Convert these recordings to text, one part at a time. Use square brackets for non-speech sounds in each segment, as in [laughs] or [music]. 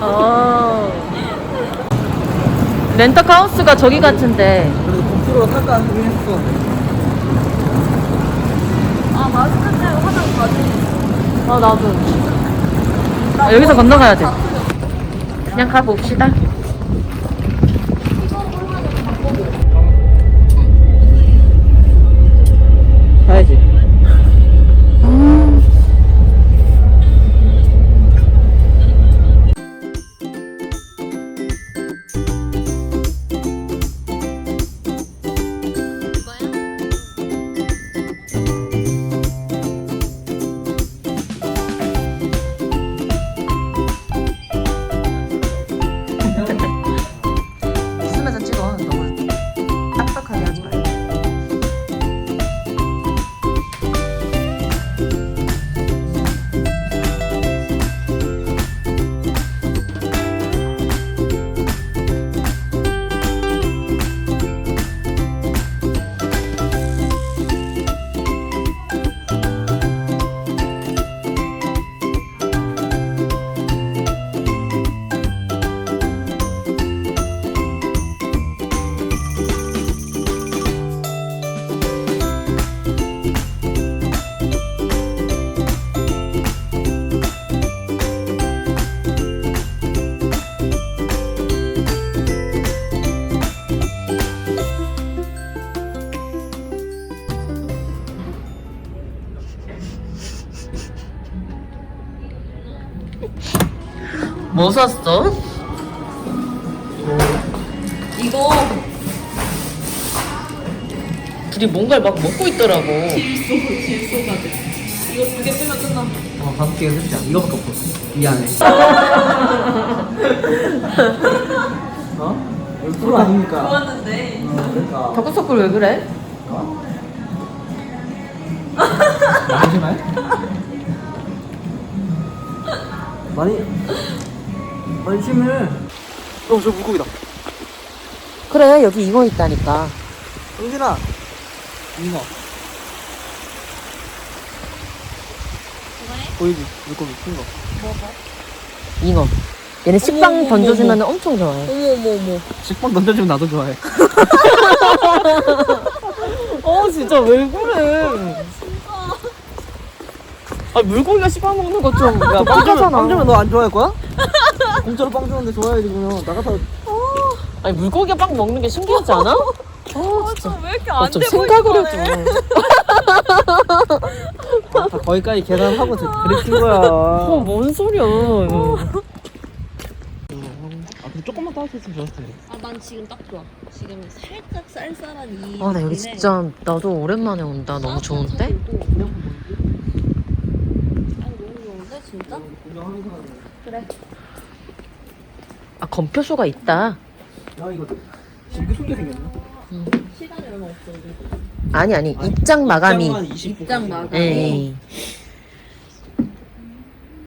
어. 렌터카우스가 저기 같은데. 그래도 국수로 깎아 하긴 했어. 아 마스크 때 화장 받으니 아, 나도. 아, 여기서 건너가야 돼. 아, 그냥 가봅시다. 뭐 샀어? 이거 둘이 뭔가를 막 먹고 있더라고. 질소 질소가 돼. 이거 두 개 빼면 끝나. 어, 다섯 개가 끝이야. 이거밖에 없어. 이 안에. 어? 프로 아닙니까? 좋았는데. 어, 그러니까. 다크서클 왜 그래? 잠시만. 많이 [laughs] 안심을. 어, 저 물고기다. 그래, 여기 잉어 있다니까. 영진아. 잉어. 보이지? 물고기 큰 거. 잉어. 얘네 식빵 어머, 던져주면 엄청 좋아해. 어머 어머 어머. 식빵 던져주면 나도 좋아해. [laughs] 어, 진짜 왜 그래? 아, 물고기가 씹어먹는 거 좀. 야, 빵 주면, 빡하잖아. 빵 주면 너 안 좋아할 거야? [laughs] 공짜로 빵 주는데 좋아해야지, 그러면. 나가서. 아니, 물고기가 빵 먹는 게 신기하지 않아? [laughs] 어, 진짜. 왜 이렇게 어, 안좀돼 생각을 보이는 해줘. 아, 다 거기까지 계산하고 그랬친 거야. 어, 뭔 소리야. 아, 근데 조금만 따뜻했으면 좋았을 텐데. 아난 지금 딱 좋아. 지금 살짝 쌀쌀한 이. 아, 나 여기 진짜, 나도 오랜만에 온다. 너무 좋은데? 아니 너무 좋은데 진짜? 그 래. 아, 검표소가 있다. 야, 이거 징크 속게 생겼나? 시간이 얼마 없어 우리. 아니, 아니, 입장 마감이. 입장 마감이. 예.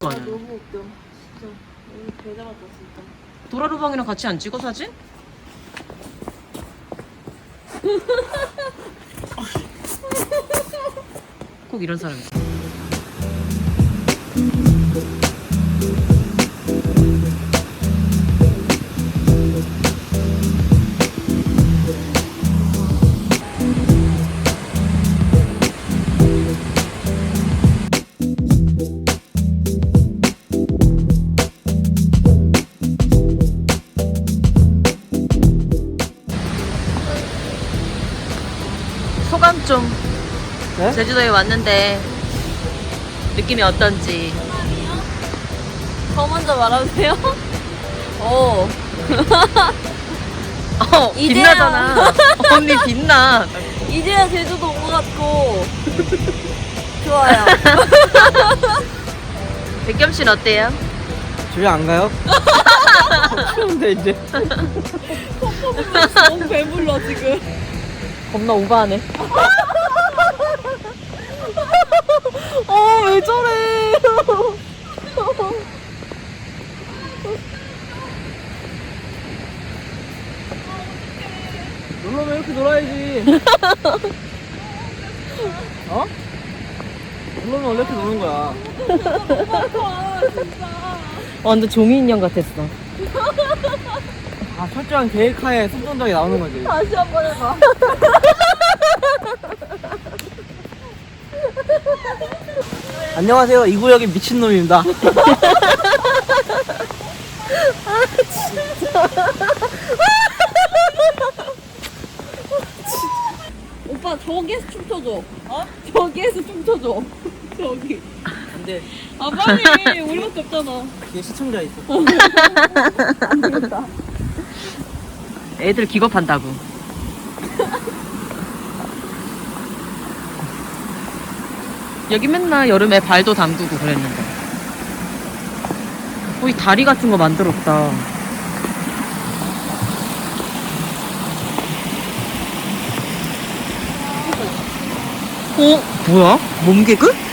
아, 너무 웃겨. 진짜. 오늘 대단하다 진짜. 도라루방이랑 같이 안 찍어 사진? [laughs] 꼭 이런 사람 있 좀 네? 제주도에 왔는데 느낌이 어떤지 저 먼저 말하세요. 오. [laughs] [laughs] 어 이제야. 빛나잖아 [laughs] 언니 빛나 이제야 제주도 온 것 같고. 좋아요. 백겸 씨는 어때요? 집에 안 가요? 추운데, 이제. 너무 배불러 지금. 겁나 오버하네 어 왜 저래 놀러면 이렇게 놀아야지. [laughs] 어? 놀러면 원래 이렇게 노는 거야. 완전 종이 인형 같았어 아 철저한 계획하에 손동작이 나오는 거지 다시 한 번 해봐. [laughs] 안녕하세요 이 구역의 미친놈입니다 [laughs] 오빠 저기에서 춤춰줘. 어? 저기에서 춤춰줘. [laughs] 저기. 근데 아 빨리 우리밖에 없잖아. 뒤에 시청자 있어 [laughs] 애들 기겁한다고. 여기 맨날 여름에 발도 담그고 그랬는데. 어, 이 다리 같은 거 만들었다. 어? 뭐야? 몸개그?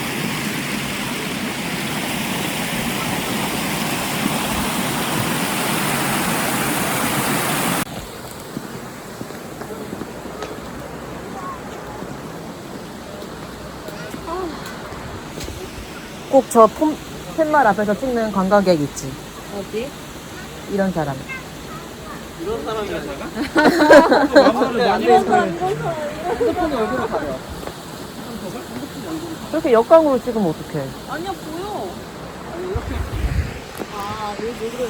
꼭 저 팻말 앞에서 찍는 관광객 있지. 어디? 이런 사람. 이런 사람이야 내가? 마음을 [laughs] 많이 이런 사람 이런 사람. 핸드폰이 얼굴을 가려 그렇게 역광으로 찍으면 어떡해. 아니야 보여. 아니 이렇게 아 여기 왜 그래?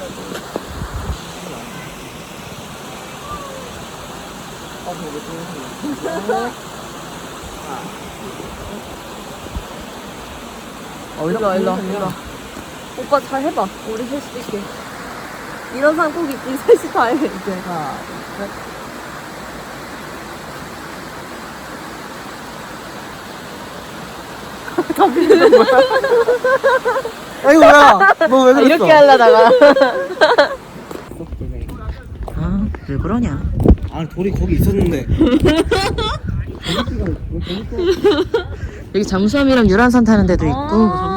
아 저거 보여주는 [laughs] 어, 일로 와, 일로 와, 일로 와. 오빠 잘 해봐. 우리 셋이 찍게. 이런 사람 꼭 있긴 셋이 다 해. 이제. 하나 셋 아이고 뭐야 너 왜 그랬어 이렇게 하려다가. [laughs] 아, 왜 그러냐. 아니 돌이 거기 있었는데 [laughs] 여기 잠수함이랑 유람선 타는 데도 있고. 아,